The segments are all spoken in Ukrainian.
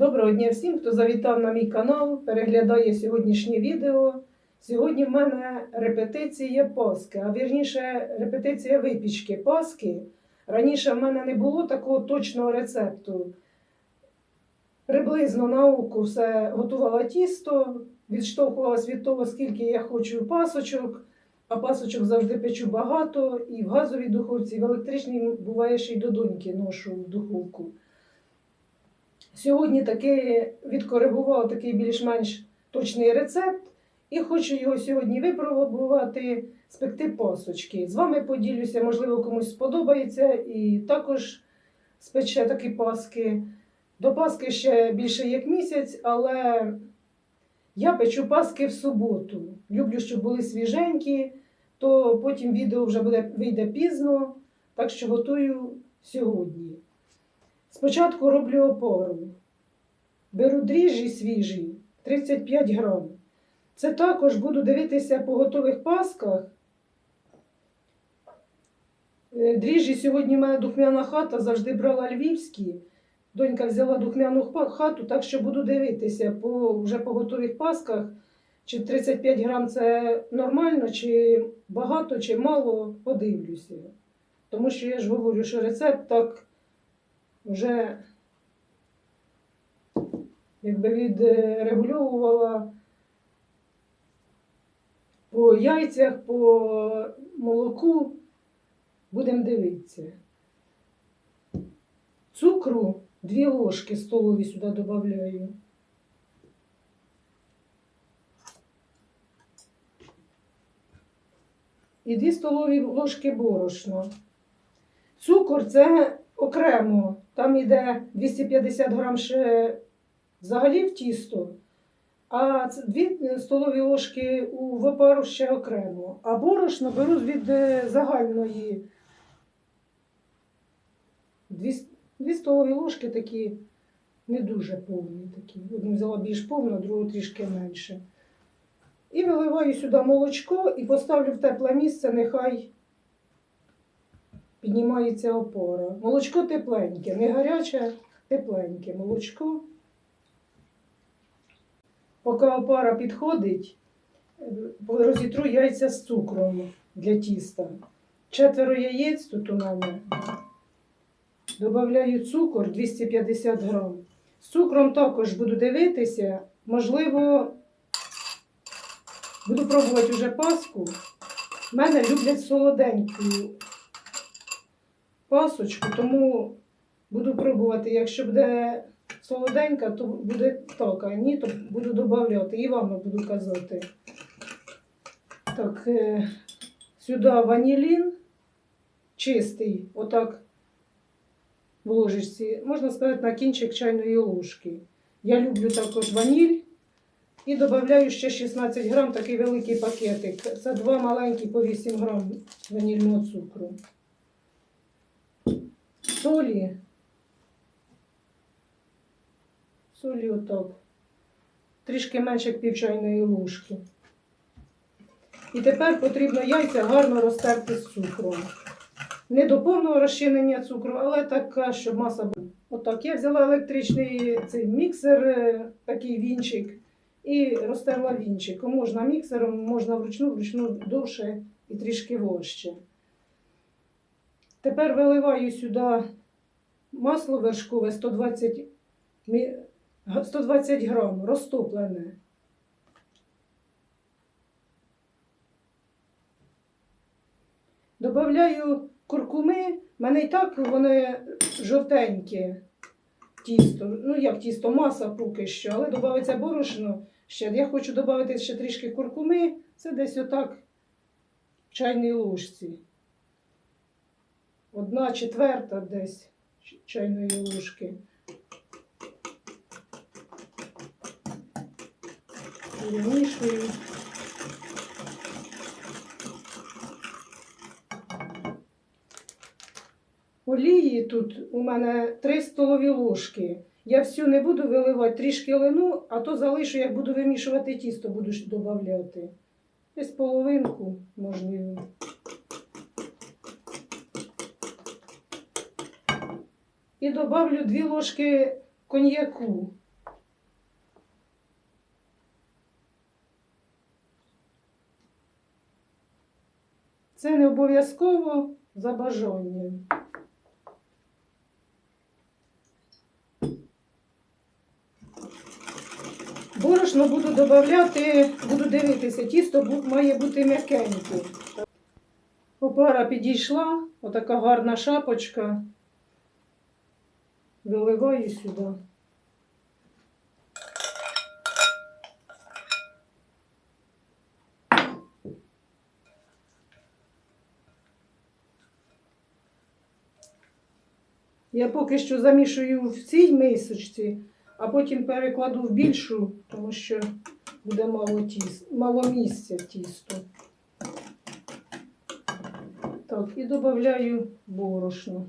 Доброго дня всім, хто завітав на мій канал, переглядає сьогоднішнє відео. Сьогодні в мене репетиція Паски, а вірніше репетиція випічки Паски. Раніше в мене не було такого точного рецепту. Приблизно на око все готувала тісто, відштовхувалась від того, скільки я хочу пасочок, а пасочок завжди печу багато, і в газовій духовці, і в електричній буває ще й до доньки ношу в духовку. Сьогодні таки відкоригував такий більш-менш точний рецепт і хочу його сьогодні випробувати, спекти пасочки. З вами поділюся, можливо, комусь сподобається і також спече такі паски. До Паски ще більше як місяць, але я печу паски в суботу. Люблю, щоб були свіженькі, то потім відео вже буде, вийде пізно, так що готую сьогодні. Спочатку роблю опору. Беру дріжджі свіжі 35 грам. Це також буду дивитися по готових пасках. Е, Дріжджі сьогодні в мене духмяна хата, завжди брала львівські. Донька взяла духмяну хату, так що буду дивитися по, вже по готових пасках, чи 35 грам це нормально, чи багато, чи мало, подивлюся. Тому що я ж говорю, що рецепт так вже якби відрегульовувала по яйцях, по молоку. Будемо дивитися. Цукру дві ложки столові сюди додаю. І дві столові ложки борошна. Цукор це окремо. Там йде 250 грам ще взагалі в тісто, а це дві столові ложки у в опару ще окремо. А борошно беру від е, загальної. Дві столові ложки такі не дуже повні. Такі. Одну взяла більш повну, другу трішки менше. І виливаю сюди молочко і поставлю в тепле місце, нехай піднімається опора. Молочко тепленьке, не гаряче, тепленьке молочко. Поки опара підходить, е, розітру яйця з цукром для тіста. Четверо яєць тут у мене. Добавляю цукор 250 грам. З цукром також буду дивитися. Можливо, буду пробувати вже паску. В мене люблять солоденьку пасочку, тому буду пробувати. Якщо буде солоденька, то буде так, а ні, то буду додавати. І вам буду казати. Так, е, сюди ванілін чистий, отак в ложечці, можна сказати, на кінчик чайної ложки. Я люблю також ваніль. І додаю ще 16 грам, такий великий пакетик. Це два маленькі по 8 грам ванільного цукру. Солі. Солі отак. Трішки менше пів чайної ложки. І тепер потрібно яйця гарно розтерти з цукром. Не до повного розчинення цукру, але така, щоб маса була. Отак. Я взяла електричний цей міксер, е, такий вінчик, і розтерла вінчиком. Можна міксером, можна вручну, вручну довше і трішки вожче. Тепер виливаю сюди масло вершкове 120, мі- 120 грам, розтоплене. Добавляю куркуми. У мене і так вони жовтенькі тісто. Ну, як тісто, маса поки що, але додається борошно. Ще. Я хочу додати ще трішки куркуми. Це десь отак в чайній ложці. Одна четверта десь чайної ложки. Перемішую. Олії тут у мене 3 столові ложки. Я всю не буду виливати, трішки лину, а то залишу, як буду вимішувати тісто, буду додавати. Десь половинку, можливо. і добавлю дві ложки коньяку. Це не обов'язково за бажанням. Борошно буду додавати, буду дивитися, тісто має бути м'якеньке. Опара підійшла, отака гарна шапочка. Виливаю сюди. Я поки що замішую в цій мисочці, а потім перекладу в більшу, тому що буде мало, тіс... мало місця тісту. Так, і додаю борошно.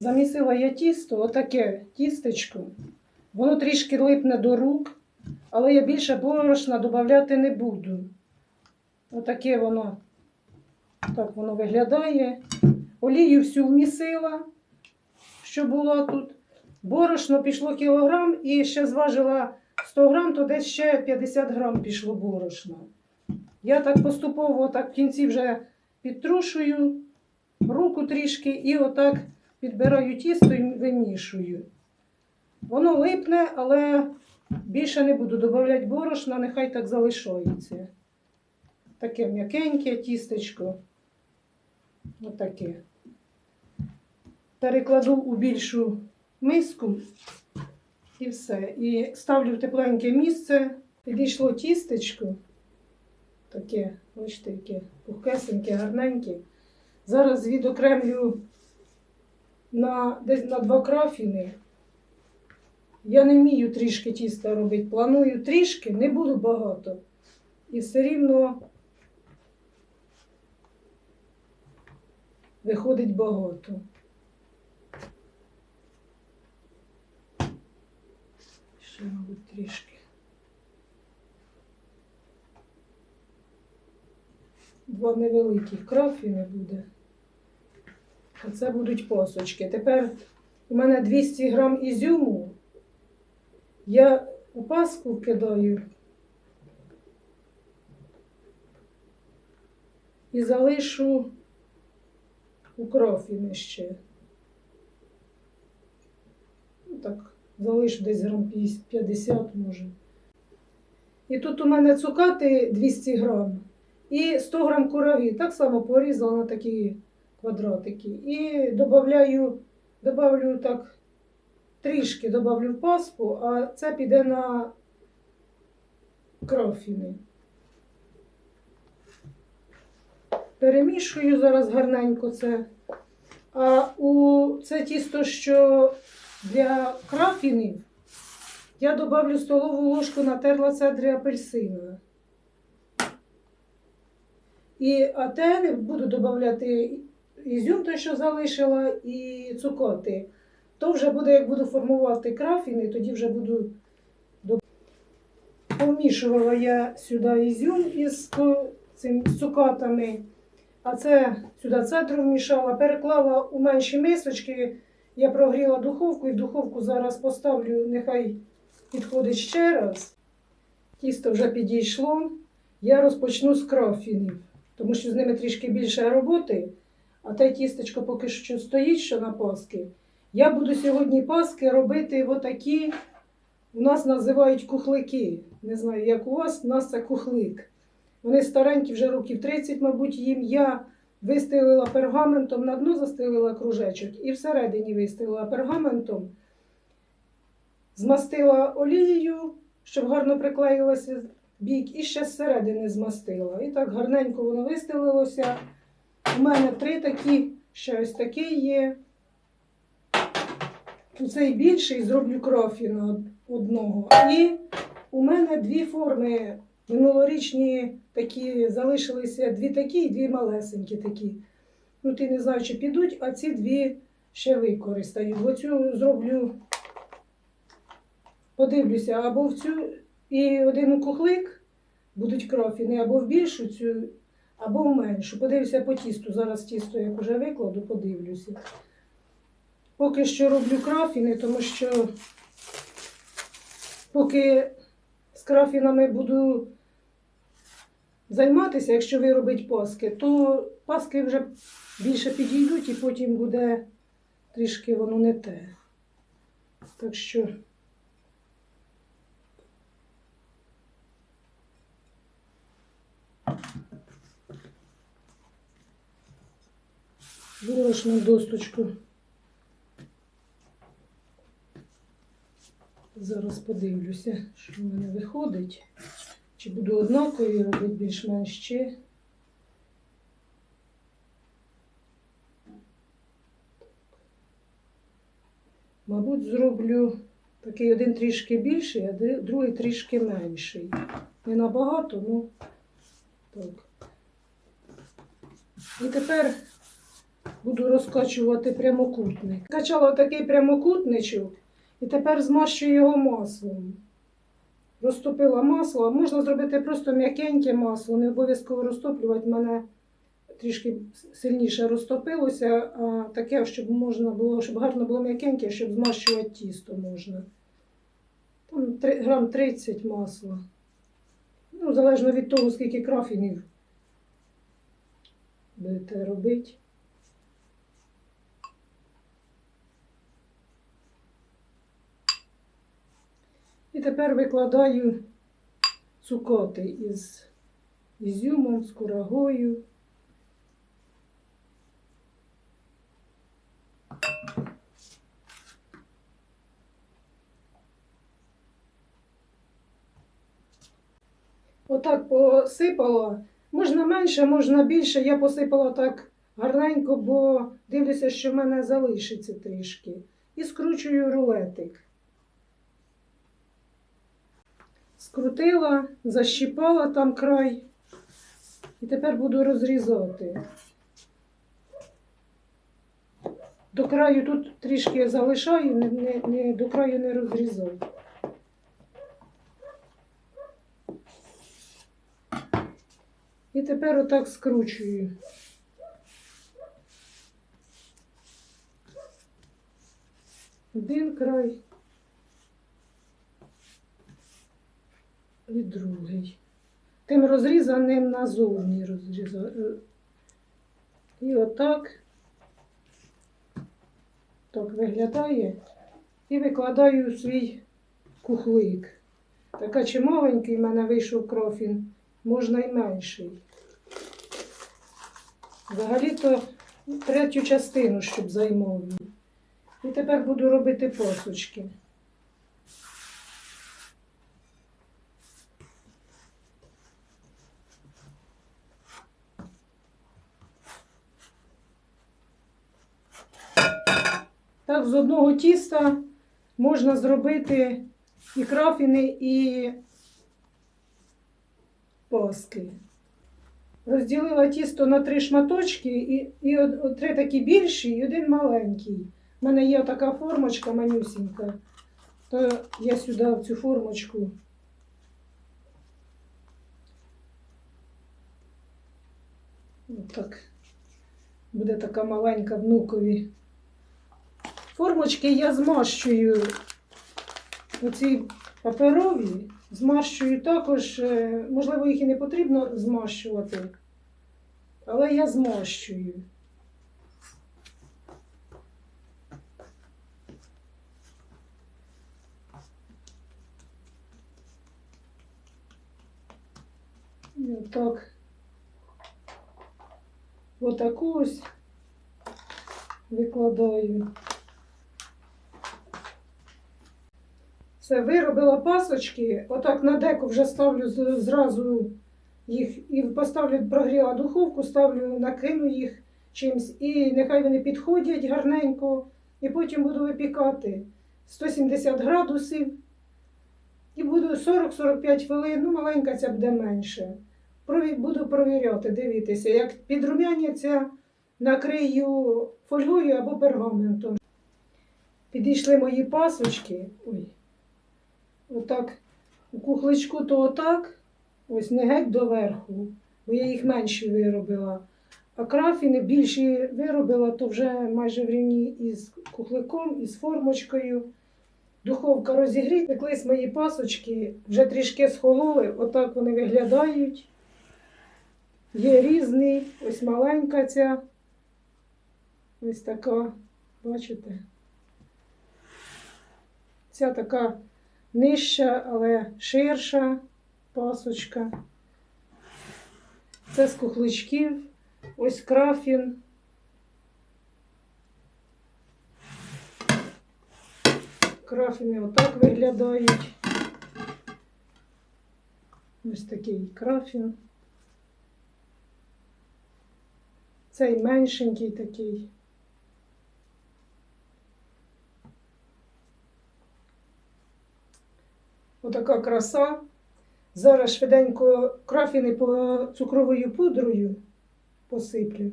Замісила я тісто, отаке тістечко. Воно трішки липне до рук, але я більше борошна додати не буду. Отаке воно, так воно виглядає. Олію всю вмісила, що була тут. Борошно пішло кілограм і ще зважила 100 грам, то десь ще 50 грам пішло борошна. Я так поступово так в кінці вже підтрушую руку трішки і отак підбираю тісто і вимішую. Воно липне, але більше не буду додавати борошна, нехай так залишається. Таке м'якеньке тістечко. Отаке. Перекладу у більшу миску і все. І ставлю в тепленьке місце. Підійшло тістечко. Таке, бачите, яке пухкесеньке, гарненьке. Зараз відокремлю на, десь на два крафіни. Я не вмію трішки тіста робити. Планую трішки, не буду багато. І все рівно виходить багато. Ще, мабуть, трішки. Два невеликих крафіни буде. Це будуть посочки. Тепер у мене 200 грам ізюму. Я у паску вкидаю і залишу у крафіни ще. Ну, так, залишу десь грам 50 може. І тут у мене цукати 200 грам і 100 грам кураги. Так само порізала на такі квадратики. І додаю, добавлю так, трішки добавлю паску, а це піде на крафіни. Перемішую зараз гарненько це. А у це тісто, що для крафінів, я добавлю столову ложку натерла цедри апельсина. І а те буду додавати ізюм, той, що залишила, і цукоти. То вже буде, як буду формувати крафіни, тоді вже буду помішувала я сюди ізюм із цим цукатами. А це сюди цедру вмішала, переклала у менші мисочки. Я прогріла духовку і в духовку зараз поставлю, нехай підходить ще раз. Тісто вже підійшло. Я розпочну з крафінів, тому що з ними трішки більше роботи. А те тістечко поки що стоїть, що на паски. Я буду сьогодні паски робити отакі. У нас називають кухлики. Не знаю, як у вас, у нас це кухлик. Вони старенькі, вже років 30, мабуть, їм. Я вистелила пергаментом, на дно застелила кружечок і всередині вистелила пергаментом, змастила олією, щоб гарно приклеїлося бік, і ще зсередини змастила. І так гарненько воно вистелилося. У мене три такі, ще ось такий є. Цей більший зроблю крофіна одного. І у мене дві форми минулорічні такі залишилися дві такі і дві малесенькі такі. Ну, ти не знаю, чи підуть, а ці дві ще використаю. Оцю зроблю, подивлюся, або в цю і один кухлик будуть крофіни, або в більшу цю, або меншу. Подивлюся по тісту. Зараз тісто, як вже викладу, подивлюся. Поки що роблю крафіни, тому що поки з крафінами буду займатися, якщо ви робите паски, то паски вже більше підійдуть і потім буде трішки воно не те. Так що. На досточку. Зараз подивлюся, що в мене виходить. Чи буду однакові робити більш-менш чи. Мабуть, зроблю такий один трішки більший, а другий трішки менший. Не набагато, ну так. І тепер буду розкачувати прямокутник. Качала такий прямокутничок і тепер змащую його маслом. Розтопила масло, можна зробити просто м'якеньке масло, не обов'язково розтоплювати. В мене трішки сильніше розтопилося, а таке, щоб можна було, щоб гарно було м'якеньке, щоб змащувати тісто можна. Там три- грам 30 масла. Ну, залежно від того, скільки крафінів будете робити. І тепер викладаю цукоти із ізюмом, з курагою. Отак посипала. Можна менше, можна більше. Я посипала так гарненько, бо дивлюся, що в мене залишиться трішки. І скручую рулетик. Скрутила, защіпала там край. І тепер буду розрізати. До краю тут трішки залишаю, не, не, не, до краю не розрізаю. І тепер отак скручую. Один край і другий. Тим розрізаним назовні розрізаю. І отак. Так виглядає. І викладаю свій кухлик. Така чи маленький в мене вийшов крофін, можна й менший. Взагалі-то третю частину, щоб займав. І тепер буду робити посочки. Так, з одного тіста можна зробити і крафіни, і паски. Розділила тісто на три шматочки, і, і от, от три такі більші, і один маленький. У мене є така формочка манюсінька, то я сюди в цю формочку. Отак. Буде така маленька внукові. Формочки я змащую оці паперові, змащую також, е, можливо, їх і не потрібно змащувати, але я змащую. Отак. Отаку ось викладаю. Все, виробила пасочки, отак на деко вже ставлю зразу їх і поставлю, прогріла духовку, ставлю, накину їх чимсь, і нехай вони підходять гарненько, і потім буду випікати 170 градусів. І буду 40-45 хвилин, ну маленька ця буде менше. Буду провіряти, дивитися, як підрумяняться, накрию фольгою або пергаментом. Підійшли мої пасочки. Ой. Отак у кухличку то отак, ось не геть доверху, бо я їх менші виробила. А крафіни більші виробила, то вже майже в рівні із кухликом, із формочкою. Духовка розігріта, пеклись мої пасочки, вже трішки схололи, отак вони виглядають. Є різний, ось маленька ця. Ось така, бачите? Ця така нижча, але ширша пасочка. Це з кухличків. Ось крафін. Крафіни отак виглядають. Ось такий крафін. Цей меншенький такий. Отака краса. Зараз швиденько крафіни по цукровою пудрою посиплю.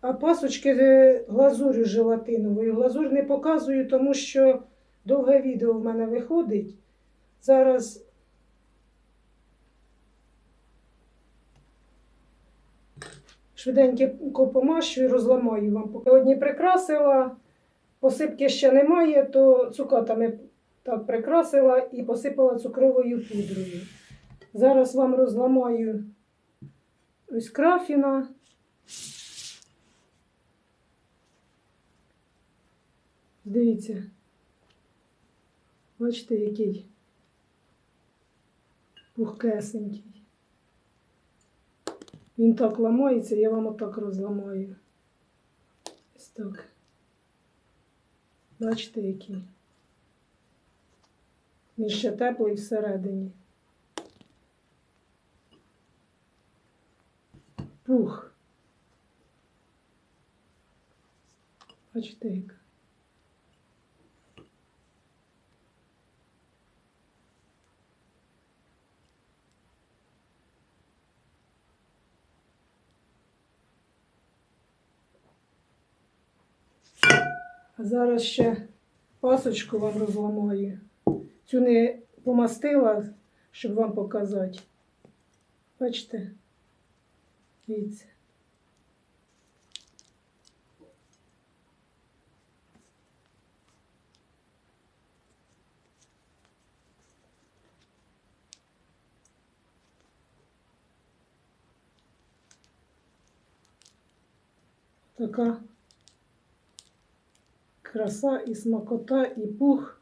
А пасочки глазурю желатиновою. Глазур не показую, тому що довге відео в мене виходить. Зараз швиденько помащу і розламаю вам. Одні прикрасила, посипки ще немає, то цукатами так прикрасила і посипала цукровою пудрою. Зараз вам розламаю ось крафіна. Дивіться. Бачите, який пухкесенький. Він так ламається, я вам отак розламаю. Ось так. Бачите, який. Він ще теплий всередині. Пух. Бачите, як. А зараз ще пасочку вам розламаю. Цю не помастила, щоб вам показати. Бачите? Дивіться. Така краса і смакота, і пух.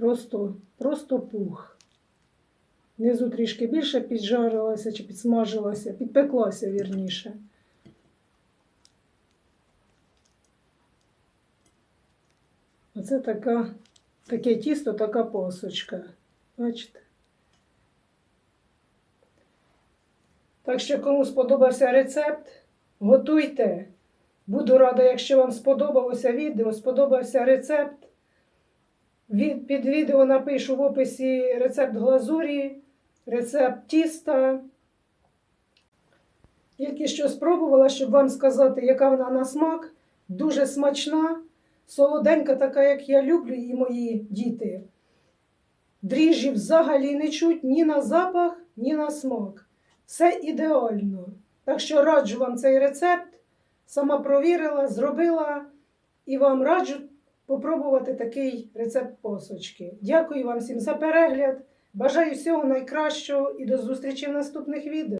Просто, просто пух. Внизу трішки більше піджарилася чи підсмажилася, підпеклася вірніше. Оце така, таке тісто, така посочка. Бачите? Так що, кому сподобався рецепт, готуйте. Буду рада, якщо вам сподобалося відео, сподобався рецепт. Під відео напишу в описі рецепт глазурі, рецепт тіста. Тільки що спробувала, щоб вам сказати, яка вона на смак. Дуже смачна, солоденька, така, як я люблю, і мої діти. Дріжджі взагалі не чуть ні на запах, ні на смак. Все ідеально. Так що раджу вам цей рецепт. Сама провірила, зробила і вам раджу попробувати такий рецепт посочки. Дякую вам всім за перегляд. Бажаю всього найкращого і до зустрічі в наступних відео.